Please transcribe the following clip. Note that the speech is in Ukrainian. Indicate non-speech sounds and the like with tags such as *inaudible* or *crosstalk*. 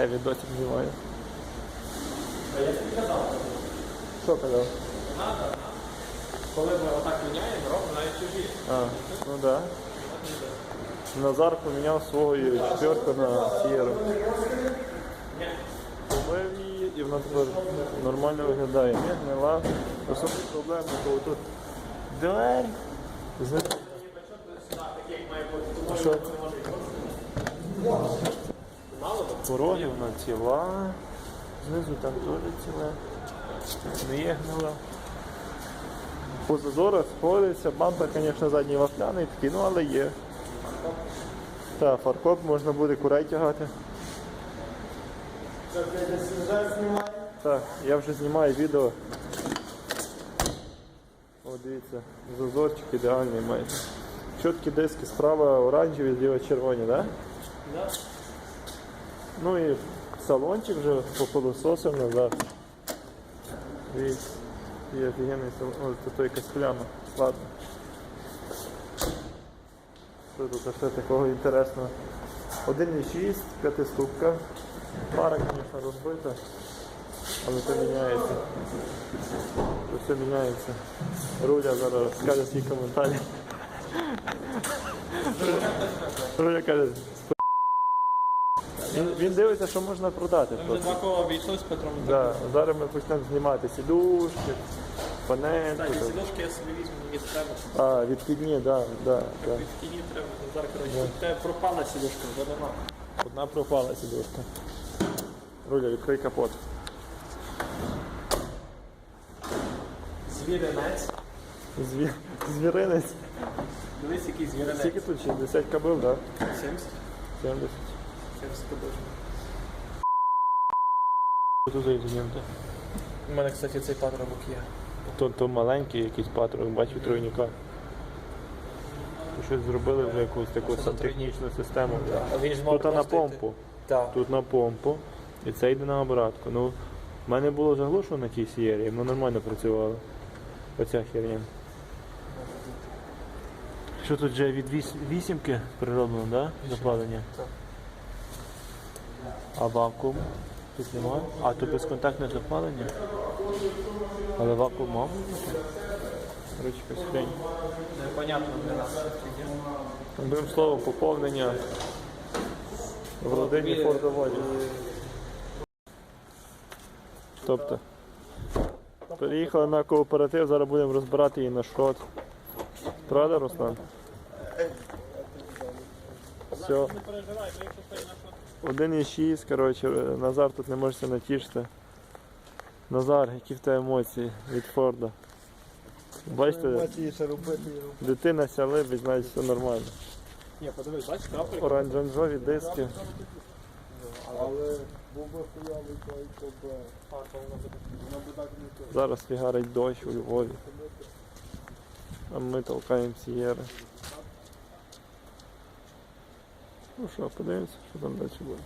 Я відосик знімаю. А я тобі казав, Що казав? надо, коли ми отак міняємо, робимо навіть чужі. А, ну да. Назар поміняв свого четверку на сіру. Помив її і вона тепер нормально виглядає. Не гнила. Просто проблема, коли тут двері. Знизу А що? Пороги вона ціла. Знизу там теж ціле. Не є гнила. По зазорах сходиться. Бампер, звісно, задній вафляний такий, ну але є. Так, фаркоп можна буде курей тягати. Так, я вже знімаю відео. О, дивіться, зазорчик ідеальний майже. Чіткі диски справа оранжеві, зліва червоні, так? Да? да? Ну і салончик вже попилососив назад. Дивіться, і офігенний салон. О, тут якась пляма. Ладно. Що тут ще такого інтересного? 1,6, п'ятиступка. Пара, звісно, розбита, але це міняється. Все міняється. Руля зараз скаже свій коментарі. *laughs* Руля каже, він, він дивиться, що можна продати. Ми просто. два кола обійшлось Петром. Да, зараз ми почнемо знімати сідушки, панельки. Там. сідушки я собі візьму, мені треба. А, відхідні, да, да, да. Від тіні треба. Зараз, коротше, в тебе пропала сідушка, вже нема. Одна пропала сідушка. Руля, відкрий капот. Звіринець. Зві... Звіринець. Дивись, який звіринець. Скільки тут? 60 кабел, да? 70. 70. 70 подовжено. Тут уже. У мене, кстати, цей патрубок є. То, то маленький якийсь патрон, бачу тройника. Щось зробили вже якусь таку сантехнічну систему. А він ж Тут на помпу. Так. Тут на помпу. І це йде на обратку. Ну, в мене було заглушено на тій сієрі, воно нормально працювало. Оця херня. Що тут вже від віс- вісімки прироблено, да? Запалення? Так. А вакуум? Тут немає? А тут безконтактне запалення? Але вакуум мав? Коротше, якась хрень. Непонятно для нас. Одним словом, поповнення в родині фордоводів. Тобто, переїхали на кооператив, зараз будемо розбирати її на шрот. Правда, Руслан? Все. Не переживай, бо якщо стоїть на що 1,6, коротше, Назар тут не можеться натішити. Назар, які в тебе емоції від Форда? Бачите, дитина ся либить, значить все нормально. Ні, подивись, бачиш. Оранжеві диски. Але був би хуйовий той, то б воно б так не то. Зараз фігарить дощ у Львові. А ми толкаємо сієри. Ну що, подивимося, що там далі буде.